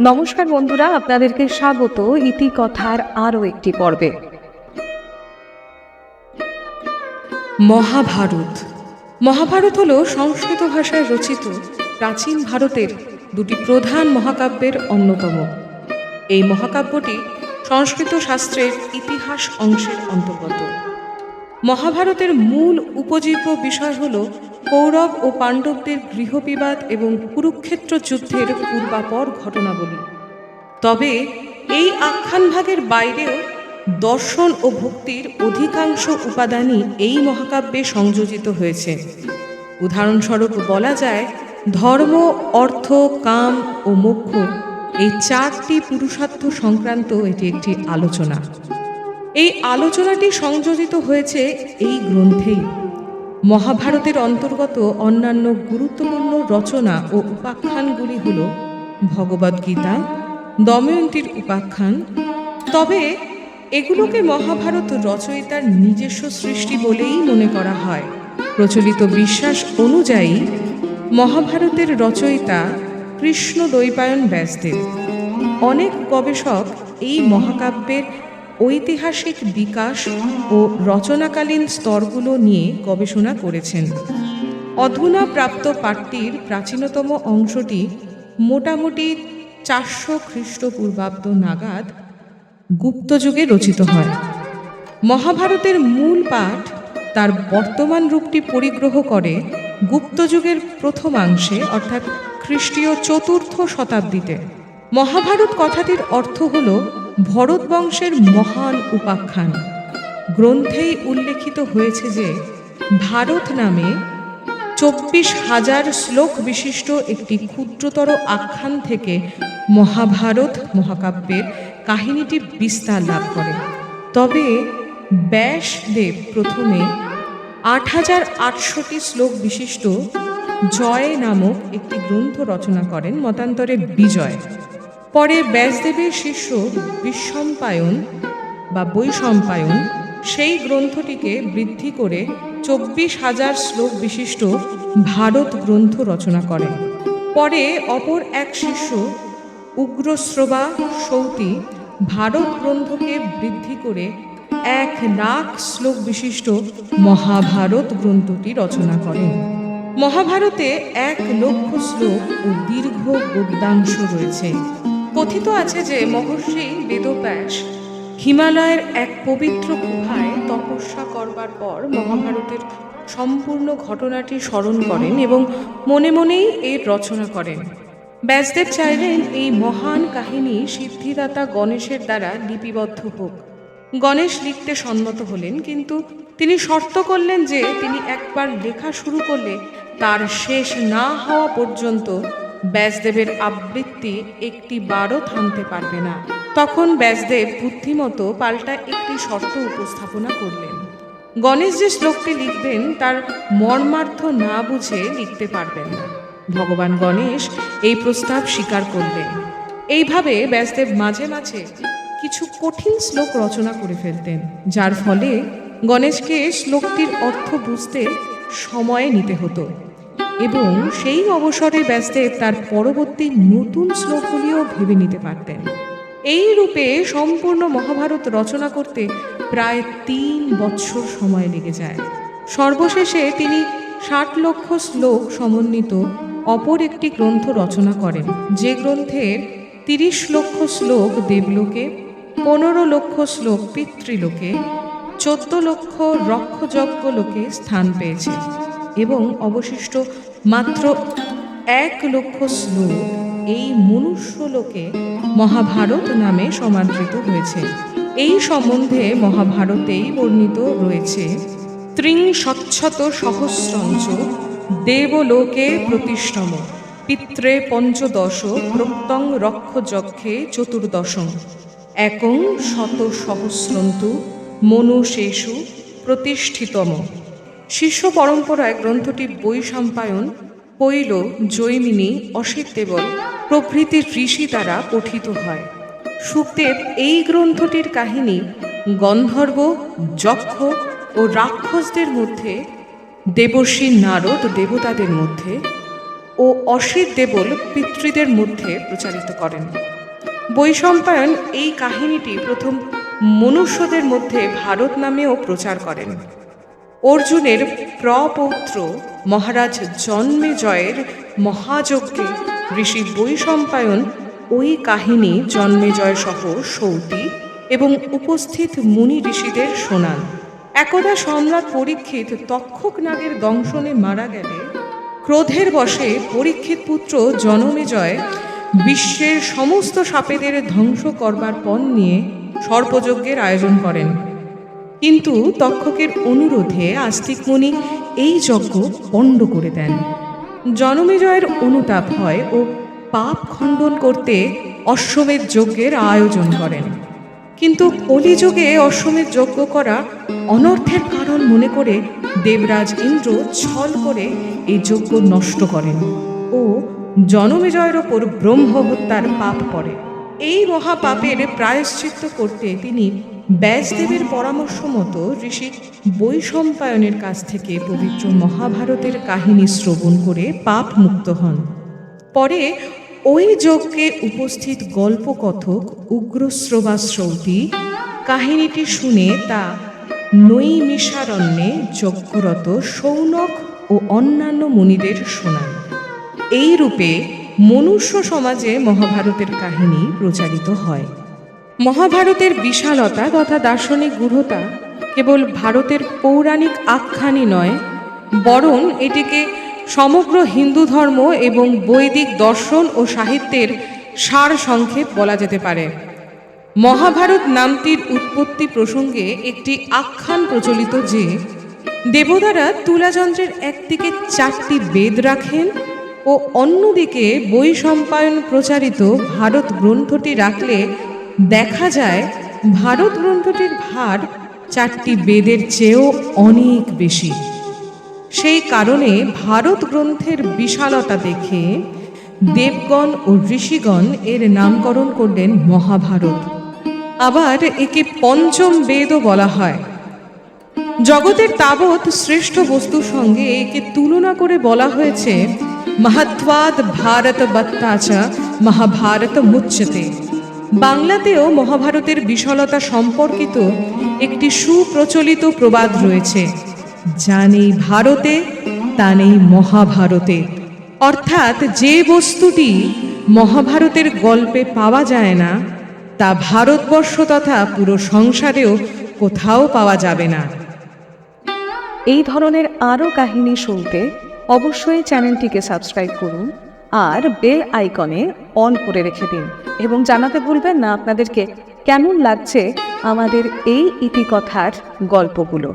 নমস্কার বন্ধুরা, আপনাদেরকে স্বাগত। ইতিকথার আরও একটি পর্বে। মহাভারত। মহাভারত হল সংস্কৃত ভাষায় রচিত প্রাচীন ভারতের দুটি প্রধান মহাকাব্যের অন্যতম। এই মহাকাব্যটি সংস্কৃত শাস্ত্রের ইতিহাস অংশের অন্তর্গত। মহাভারতের মূল উপজীব্য বিষয় হল কৌরব ও পাণ্ডবদের গৃহবিবাদ এবং কুরুক্ষেত্র যুদ্ধের পূর্বাপর ঘটনাবলী। তবে এই আখ্যানভাগের বাইরেও দর্শন ও ভক্তির অধিকাংশ উপাদানই এই মহাকাব্যে সংযোজিত হয়েছে। উদাহরণস্বরূপ বলা যায়, ধর্ম, অর্থ, কাম ও মোক্ষ এই চারটি পুরুষার্থ সংক্রান্ত এটি একটি আলোচনা। এই আলোচনাটি সংযোজিত হয়েছে এই গ্রন্থেই। মহাভারতের অন্তর্গত অন্যান্য গুরুত্বপূর্ণ রচনা ও উপাখ্যানগুলি হল ভগবদ্গীতা দময়ন্তীর উপাখ্যান। তবে এগুলোকে মহাভারত রচয়িতার নিজস্ব সৃষ্টি বলেই মনে করা হয়। প্রচলিত বিশ্বাস অনুযায়ী মহাভারতের রচয়িতা কৃষ্ণ দ্বৈপায়ন ব্যাসদেব। অনেক গবেষক এই মহাকাব্যের ঐতিহাসিক বিকাশ ও রচনাকালীন স্তরগুলো নিয়ে গবেষণা করেছেন। অধুনা প্রাপ্ত পাঠটির প্রাচীনতম অংশটি মোটামুটি চারশো খ্রিস্টপূর্বাব্দ নাগাদ গুপ্তযুগে রচিত হয়। মহাভারতের মূল পাঠ তার বর্তমান রূপটি পরিগ্রহ করে গুপ্তযুগের প্রথমাংশে, অর্থাৎ খ্রিস্টীয় চতুর্থ শতাব্দীতে। মহাভারত কথাটির অর্থ হল ভরত বংশের মহান উপাখ্যান। গ্রন্থেই উল্লেখিত হয়েছে যে, ভারত নামে চব্বিশ হাজার শ্লোক বিশিষ্ট একটি ক্ষুদ্রতর আখ্যান থেকে মহাভারত মহাকাব্যের কাহিনীটি বিস্তার লাভ করে। তবে ব্যাসদেব প্রথমে আট হাজার আটশোটি শ্লোক বিশিষ্ট জয় নামক একটি গ্রন্থ রচনা করেন, মতান্তরে বিজয়। পরে ব্যাসদেবের শিষ্য বিশ্বম্পায়ন বা বৈসম্পায়ন সেই গ্রন্থটিকে বৃদ্ধি করে চব্বিশ হাজার শ্লোক বিশিষ্ট ভারত গ্রন্থ রচনা করেন। পরে অপর এক শিষ্য উগ্রশ্রবা সৌতি ভারত গ্রন্থকে বৃদ্ধি করে এক লাখ শ্লোক বিশিষ্ট মহাভারত গ্রন্থটি রচনা করেন। মহাভারতে এক লক্ষ শ্লোক ও দীর্ঘ গদ্যাংশ রয়েছে। কথিত আছে যে মহর্ষি বেদব্যাস হিমালয়ের এক পবিত্র গুহায় তপস্যা করবার পর মহাভারতের সম্পূর্ণ ঘটনাটি স্মরণ করেন এবং মনে মনেই এর রচনা করেন। ব্যাসদেব চাইলেন এই মহান কাহিনী সিদ্ধিদাতা গণেশের দ্বারা লিপিবদ্ধ হোক। গণেশ লিখতে সম্মত হলেন, কিন্তু তিনি শর্ত করলেন যে তিনি একবার লেখা শুরু করলে তার শেষ না হওয়া পর্যন্ত ব্যাসদেবের আবৃত্তি একটি বারও থামতে পারবে না। তখন ব্যাসদেব বুদ্ধিমতো পাল্টা একটি শর্ত উপস্থাপনা করলেন। গণেশ যে শ্লোকটি লিখবেন, তার মর্মার্থ না বুঝে লিখতে পারবেন না। ভগবান গণেশ এই প্রস্তাব স্বীকার করলেন। এইভাবে ব্যাসদেব মাঝে মাঝে কিছু কঠিন শ্লোক রচনা করে ফেলতেন, যার ফলে গণেশকে শ্লোকটির অর্থ বুঝতে সময় নিতে হতো। এবং সেই অবসরে ব্যাসদেব তার পরবর্তী নতুন শ্লোকগুলিও ভেবে নিতে পারতেন। এই রূপে সম্পূর্ণ মহাভারত রচনা করতে প্রায় তিন বৎসর সময় লেগে যায়। সর্বশেষে তিনি ষাট লক্ষ শ্লোক সমন্বিত অপর একটি গ্রন্থ রচনা করেন, যে গ্রন্থের তিরিশ লক্ষ শ্লোক দেবলোকে, পনেরো লক্ষ শ্লোক পিতৃলোকে, চোদ্দ লক্ষ রক্ষযজ্ঞ লোকে স্থান পেয়েছে। এবং অবশিষ্ট মাত্র এক লক্ষ শ্লোক এই মনুষ্য লোকে মহাভারত নামে সমাদৃত হয়েছে। এই সম্বন্ধে মহাভারতেই বর্ণিত রয়েছে ত্রিংশত সহস্রঞ্চ দেবলোকে প্রতিষ্ঠম, পিত্রে পঞ্চদশ প্রত্যং রক্ষযক্ষে চতুর্দশম একং শত সহস্রন্তু মনুষেষু প্রতিষ্ঠিতম। শিষ্য পরম্পরায় গ্রন্থটি বই সম্পায়ন পৈল জৈমিনী অসিত দেবল প্রভৃতি ঋষি দ্বারা পঠিত হয়। সুখদেব এই গ্রন্থটির কাহিনী গন্ধর্ব, যক্ষ ও রাক্ষসদের মধ্যে, দেবর্ষী নারদ দেবতাদের মধ্যে ও অসিত দেবল পিতৃদের মধ্যে প্রচারিত করেন। বৈশম্পায়ন এই কাহিনীটি প্রথম মনুষ্যদের মধ্যে ভারত নামেও প্রচার করেন। অর্জুনের প্রপৌত্র মহারাজ জন্মেজয়ের মহাযজ্ঞে ঋষি বৈশম্পায়ন ওই কাহিনী জন্মেজয় সহ সৌতি এবং উপস্থিত মুনি ঋষিদের শোনান। একদা সম্রাট পরীক্ষিত তক্ষক নাগের দংশনে মারা গেলে ক্রোধের বশে পরীক্ষিত পুত্র জনমেজয় বিশ্বের সমস্ত সাপেদের ধ্বংস করবার পণ নিয়ে সর্পযজ্ঞের আয়োজন করেন। কিন্তু তক্ষকের অনুরোধে আস্তিক মুনি এই যজ্ঞ পণ্ড করে দেন। জনমেজয়ের অনুতাপ হয় ও পাপ খণ্ডন করতে অশ্বমেধ যজ্ঞের আয়োজন করেন। কিন্তু কলিযুগে অশ্বমেধ যজ্ঞ করা অনর্থের কারণ মনে করে দেবরাজ ইন্দ্র ছল করে এই যজ্ঞ নষ্ট করেন ও জনমেজয়ের ওপর ব্রহ্ম হত্যার পাপ পড়ে এই মহাপাপের প্রায়শ্চিত্ত করতে তিনি ব্যাসদেবের পরামর্শ মতো ঋষি বৈশম্পায়নের কাছ থেকে পবিত্র মহাভারতের কাহিনী শ্রবণ করে পাপ মুক্ত হন। পরে ওই যজ্ঞে উপস্থিত গল্পকথক উগ্রশ্রবা শ্রৌতি কাহিনীটি শুনে তা নৈমিষারণ্যে যজ্ঞরত সৌনক ও অন্যান্য মুনিদের শোনান এই রূপে মনুষ্য সমাজে মহাভারতের কাহিনী প্রচারিত হয়। মহাভারতের বিশালতা তথা দার্শনিক গূঢ়তা কেবল ভারতের পৌরাণিক আখ্যানই নয়, বরং এটিকে সমগ্র হিন্দু ধর্ম এবং বৈদিক দর্শন ও সাহিত্যের সার সংক্ষেপ বলা যেতে পারে। মহাভারত নামটির উৎপত্তি প্রসঙ্গে একটি আখ্যান প্রচলিত যে, দেবতারা তুলাযন্ত্রের একদিকে চারটি বেদ রাখেন ও অন্যদিকে বৈশম্পায়ন প্রচারিত ভারত গ্রন্থটি রাখলে দেখা যায় ভারত গ্রন্থটির ভার চারটি বেদের চেয়েও অনেক বেশি। সেই কারণে ভারত গ্রন্থের বিশালতা দেখে দেবগণ ও ঋষিগণ এর নামকরণ করলেন মহাভারত। আবার একে পঞ্চম বেদও বলা হয়। জগতের তাবৎ শ্রেষ্ঠ বস্তুর সঙ্গে একে তুলনা করে বলা হয়েছে মহাত্বাদ ভারত বত্তাচা মহাভারত মুচ্যতে বাংলাতেও মহাভারতের বিশালতা সম্পর্কিত একটি সুপ্রচলিত প্রবাদ রয়েছে। যা নেই ভারতে, তা নেই মহাভারতে। অর্থাৎ যে বস্তুটি মহাভারতের গল্পে পাওয়া যায় না, তা ভারতবর্ষ তথা পুরো সংসারেও কোথাও পাওয়া যাবে না। এই ধরনের আরও কাহিনী শুনতে অবশ্যই চ্যানেলটিকে সাবস্ক্রাইব করুন। আর বেল আইকনে অন করে রেখে দিন এবং জানাতে ভুলবেন না আপনাদেরকে কেমন লাগছে আমাদের এই ইতিকথার গল্পগুলো।